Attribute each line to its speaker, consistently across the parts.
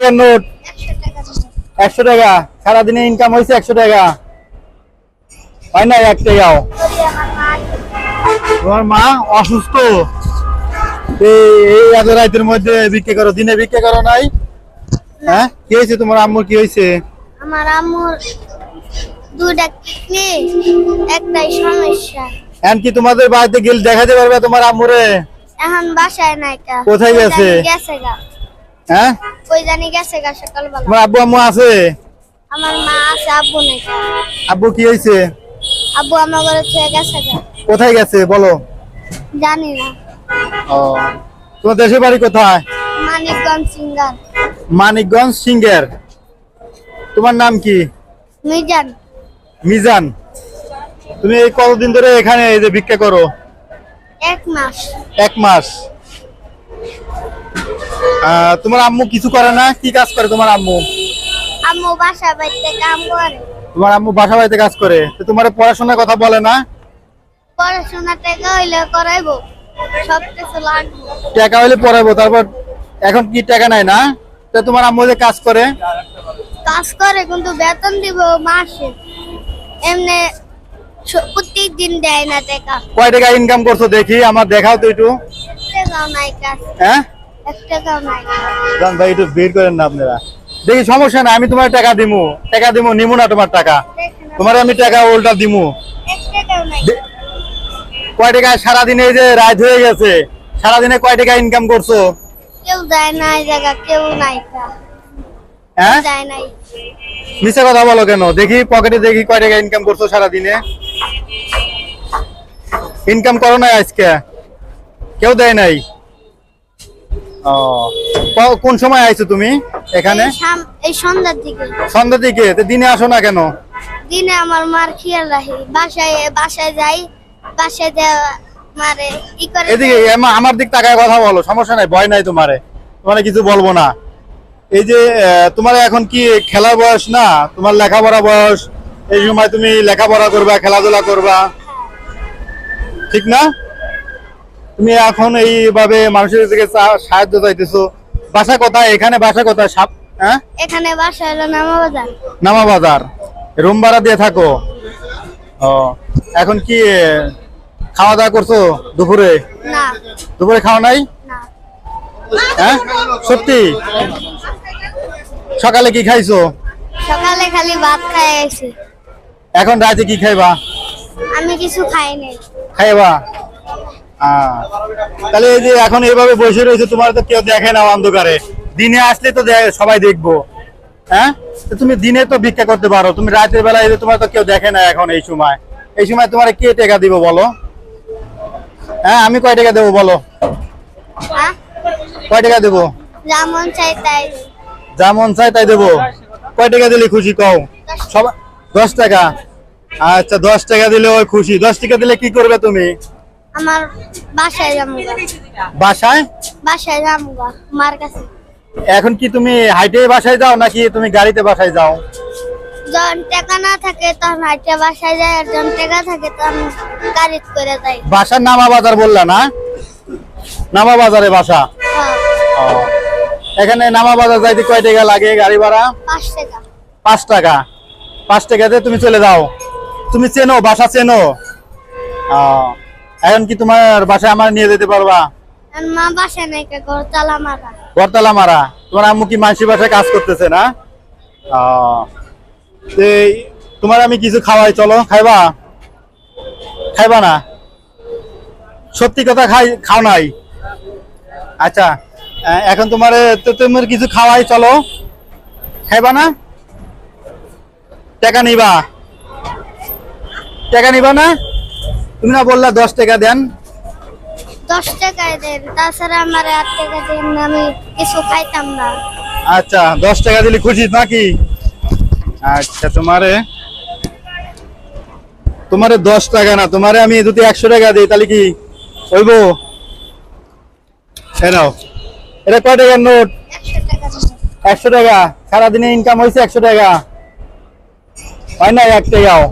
Speaker 1: টাকার নোট।
Speaker 2: একশো টাকা।
Speaker 1: সারাদিনে ইনকাম হয়েছে একশো টাকা। হয় না এক টাকাও। তোমার মা অসুস্থ। এই এত রাতের মধ্যে বিক্রি করো দিনে বিক্রি করো নাই? হ্যাঁ? কি হয়েছে তোমার আম্মুর কি হয়েছে?
Speaker 2: আমার আম্মুর দুটা কিডনি একটাই সমস্যা।
Speaker 1: এখন কি তোমাদের বাড়িতে গেলে দেখাতে পারবে তোমার আম্মুরে?
Speaker 2: এখন বাসায় নাই
Speaker 1: কোথায় গেছে?
Speaker 2: গেছে গা।
Speaker 1: হ্যাঁ?
Speaker 2: কই জানি গেছে গা সকালবেলা।
Speaker 1: আব্বু আম্মু আছে?
Speaker 2: আমার মা আছে আব্বু নাই
Speaker 1: আব্বু কি হয়েছে
Speaker 2: আব্বু আমার ঘরে থেকে গেছে গা।
Speaker 1: কোথায় গেছে বলো।
Speaker 2: জানি না।
Speaker 1: ও তোমার দেশের বাড়ি কোথায়?
Speaker 2: মানিকগঞ্জ সিঙ্গার।
Speaker 1: মানিকগঞ্জ সিঙ্গের। তোমার নাম কি?
Speaker 2: মিজান।
Speaker 1: মিজান। তুমি এই কতদিন ধরে এখানে এই যে ভিক্ষা করো?
Speaker 2: এক মাস।
Speaker 1: এক মাস। তোমার আম্মু কিছু করে না? কি কাজ করে তোমার আম্মু?
Speaker 2: আম্মু বাসা বাড়িতে কাম করে।
Speaker 1: তোমার আম্মু বাসা বাড়িতে কাজ করে। তো তোমার পড়াশোনার কথা বলে না?
Speaker 2: পড়াশোনা টাকা হইলে করাইবো। সব কিছু লাগবে।
Speaker 1: টাকা হইলে পড়াবো তারপর এখন কি টাকা নাই না? তো তোমার আম্মু যে কাজ করে?
Speaker 2: কাজ করে কিন্তু বেতন দিব মাসে। এমনি প্রত্যেক দিন দেয় না টাকা।
Speaker 1: কয় টাকা ইনকাম করছ দেখি আমার দেখাও তো একটু।
Speaker 2: নাই কাজ।
Speaker 1: হ্যাঁ? জান ভাই একটু বের করেন না আপনারা। দেখি সমস্যা না আমি তোমার টাকা দিমু। টাকা দিমু নিমু না তোমার টাকা। তোমার আমি টাকা উল্টা দিমু। কয় টাকা সারাদিনে এই যে রাত হয়ে গেছে সারাদিনে কয় টাকা ইনকাম করছ?
Speaker 2: কেউ দেয় না এই জায়গা কেউ নাই
Speaker 1: হ্যাঁ?
Speaker 2: দেয় নাই।
Speaker 1: মিছে কথা বলো কেন? দেখি পকেটে দেখি কয় টাকা ইনকাম করছ সারাদিনে। ইনকাম করো নাই আজকে। কেউ দেয় নাই। ও। কোন সময় আইছো তুমি এখানে?
Speaker 2: এই সন্ধ্যার দিকে।
Speaker 1: সন্ধ্যা দিকে? তো দিনে আসো না কেন?
Speaker 2: দিনে আমার মার খেয়াল রাখি। বাসায় বাসায় যাই বাসায় মারে ই করে।
Speaker 1: এদিকে আমার দিক তাকায় কথা বলো সমস্যা নাই ভয় নাই তোমারে। তোমারে কিছু বলব না। এই যে তোমার এখন কি খেলার বয়স না? তোমার লেখাপড়া বয়স এই সময় তুমি লেখাপড়া করবা খেলাধুলা করবা। ঠিক না? তুমি এখন এইভাবে মানুষের চা- সাহায্য চাইতেছো। বাসা কোথায়? এখানে বাসা কোথায়? সাপ হ্যাঁ?
Speaker 2: এখানে বাসা হলো নামা বাজার।
Speaker 1: নামা বাজার। রুম ভাড়া দিয়ে থাকো। ও এখন কি খাওয়া দাওয়া করছ দুপুরে?
Speaker 2: না।
Speaker 1: দুপুরে খাওয়া নাই? হ্যাঁ? সত্যি? সকালে কি খাইছো?
Speaker 2: সকালে খালি ভাত খাই
Speaker 1: এখন রাতে কি খাইবা?
Speaker 2: আমি কিছু খাই নাই।
Speaker 1: খাইবা? তাহলে এই যে এখন এইভাবে বসে রয়েছে তোমার তো কেউ দেখে না অন্ধকারে। দিনে আসলে তো সবাই দেখব। হ্যাঁ? তুমি দিনে তো ভিক্ষা করতে পারো। তুমি রাতের বেলা এই তোমার তো কেউ দেখে না এখন এই সময়। এই সময় তোমার কে টাকা দিব বলো? হ্যাঁ আমি কয় টাকা দেবো বলো?
Speaker 2: হ্যাঁ?
Speaker 1: কয় টাকা দেবো?
Speaker 2: যেমন চাই তাই
Speaker 1: যা মন চাই তাই দেবো। কয় টাকা দিলে খুশি কও? সবাই দশ টাকা? আচ্ছা দশ টাকা দিলে ওই খুশি। দশ টাকা দিলে কি করবে তুমি?
Speaker 2: আমার বাসায় যাব গা।
Speaker 1: বাসায়?
Speaker 2: বাসায় যাব মার কাছে।
Speaker 1: এখন কি তুমি হাইটে বাসায় যাও নাকি তুমি গাড়িতে বাসায় যাও?
Speaker 2: যখন টাকা না থাকে তখন হাইটে বাসায় যায় আর যখন টাকা থাকে তখন গাড়ি করে যাই।
Speaker 1: বাসার নামা বাজার বললা না? নামা বাজারে বাসা?
Speaker 2: হ্যাঁ,
Speaker 1: এখানে নামা বাজার যাইতে কয় টাকা লাগে গাড়ি ভাড়া?
Speaker 2: পাঁচ টাকা।
Speaker 1: পাঁচ টাকা। পাঁচ টাকাতে তুমি চলে যাও। তুমি চেনো বাসা চেনো? ও। এখন কি তোমার বাসায় আমার নিয়ে যেতে পারবা?
Speaker 2: মা বাসায় নাই কা, মারা।
Speaker 1: বরতলা মারা। তোমার আম্মু কি মানসি বাসায় কাজ করতেছে না। তোমার আমি কিছু খাওয়াই চলো খাইবা? খাইবা না? সত্যি কথা খাই খাও নাই। আচ্ছা এখন তোমার তোমার কিছু খাওয়াই চলো। খাইবা না? টাকা নিবা। টাকা নিবা না? তুমি না বললা দশ টাকা দেন।
Speaker 2: দশ টাকায় দেন তাছাড়া আমার আট টাকা দেন আমি কিছু খাইতাম না।
Speaker 1: আচ্ছা দশ টাকা দিলে খুশি নাকি? আচ্ছা তোমারে তোমারে দশ টাকা না তোমারে আমি যদি একশো টাকা দিই তাহলে কি হইব? নাও। এটা কয় টাকার নোট?
Speaker 2: একশো টাকা
Speaker 1: সারাদিনে ইনকাম হয়েছে একশো টাকা। হয় না এক টাকাও।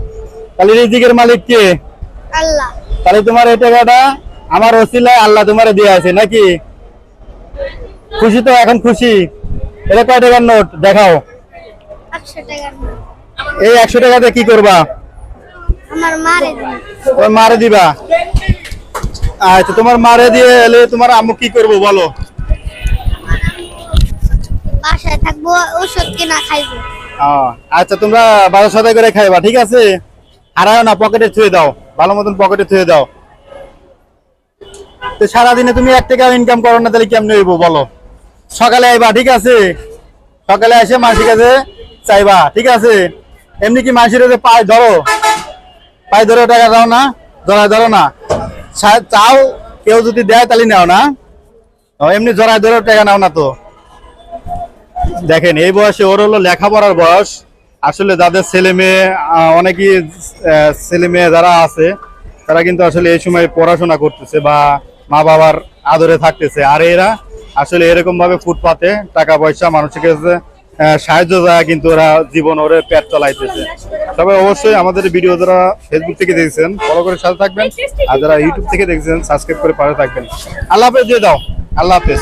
Speaker 1: তাহলে রিজিকের মালিক কে? তাহলে তোমার এই টাকাটা আমার ওসিলায় আল্লাহ তোমারে দিয়ে আছে নাকি? খুশি তো এখন খুশি। এটা কয় টাকার নোট? দেখাও। এই একশো টাকাতে কি করবা?
Speaker 2: মারে
Speaker 1: তোমার মারে দিবা? আচ্ছা তোমার মারে দিয়ে এলে তোমার আম্মু কি করব বলো?
Speaker 2: বাসায় থাকব ওষুধ কিনা খাইবো।
Speaker 1: আহ, আচ্ছা তোমরা বাজার সদাই করে খাইবা ঠিক আছে? হারাও না পকেটে থুয়ে দাও। ভালো মতন পকেটে থুয়ে দাও। তো সারাদিনে তুমি এক টাকা ইনকাম করো না, তাহলে কেমনে হইব বলো? সকালে আইবা, ঠিক আছে? সকালে এসে মাসির কাছে চাইবা, ঠিক আছে? এমনি কি মাসির কাছে পায়ে ধরো? পায়ে ধরো টাকা দাও না ধরা ধরো না। চাও, কেউ যদি দেয় তাহলে নাও না। এমনি জড়ায় ধরো টাকা নাও না তো। দেখেন, এই বয়সে ওর হলো লেখাপড়ার বয়স। আসলে যাদের ছেলে মেয়ে অনেকেই ছেলে মেয়ে যারা আছে, তারা কিন্তু আসলে এই সময় পড়াশোনা করতেছে বা মা বাবার আদরে থাকতেছে। আর এরা আসলে এরকম ভাবে ফুটপাতে টাকা পয়সা মানুষের কাছে সাহায্য দেওয়া কিন্তু ওরা জীবন ওরে পেট চলাইতেছে। তবে অবশ্যই আমাদের ভিডিও যারা ফেসবুক থেকে দেখছেন ফলো করে সাথে থাকবেন। আর যারা ইউটিউব থেকে দেখছেন সাবস্ক্রাইব করে পাশে থাকবেন। আল্লাহ হাফেজ, দিয়ে দাও। আল্লাহ হাফেজ।